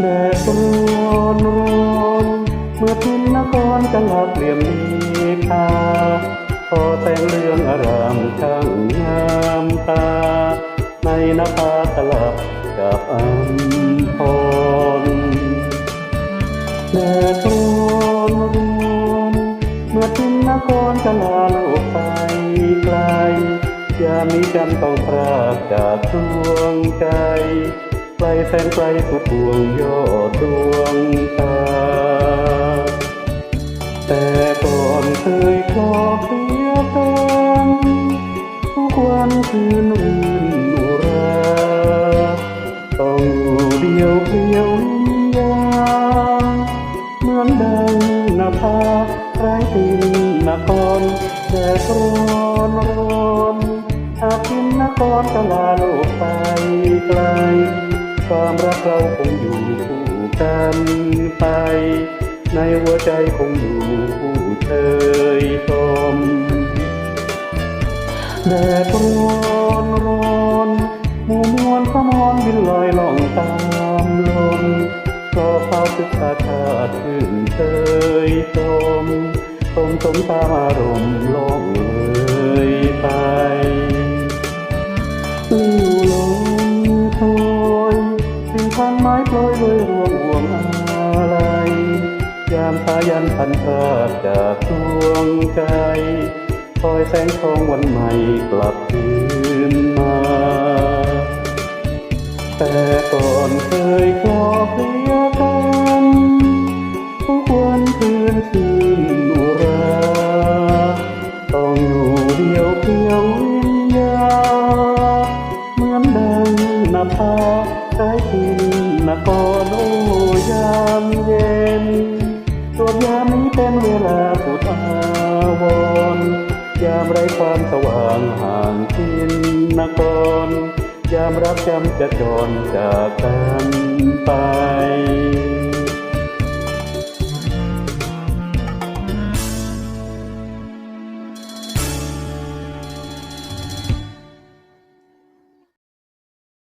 แดดร้อนร้อนเมื่อพินนครจะหลับเหลี่ยมดีคาพอแสงเรืองอารามช่างงามตา ในนภาสลับกับอัมพรแดดร้อนร้อนเมื่อถึงนครจะลาโลกไปไกลยามีจำต้องพรากจากดวงใจ ลแสนไกลสุดดวงยอดดวงตา แต่ก่อนเคยคลอเคลียกันทุกวันคืนรื่นอุรา ต้องอยู่เดียวเปลี่ยวลิยาเหมือนดังนภาไร้ทินนครแดดร้อนร้อนหากินนครจะลาโลกไปไกล ความรักเราคงอยู่คู่กันไป ในหัวใจคงอยู่คู่เชยชมแดดร้อนร้อนหมู่มวลขมอนบินลอยล่องตามลมก็เฝ้าศึกษาชาติชื่นเชยชมสมสมตามอารมณ์ลอง พันไม้โปรยด้วยรวงห่วงอะไรยามพายันพันพากจากดวงใจ คอยแสงทองวันใหม่กลับคืนมา แต่ก่อนเคยคลอเคลียร์กันทุกวันคืนคืนอุราต้องอยู่เดียวเพียววิญญาเหมือนดังนภา ใช้ทินนครโอยามเย็นสวนยามนี้เป็นเวลาสุดอาวรยามไร้ความสว่างห่างทินนครยามรักจำจะจรจากกันไป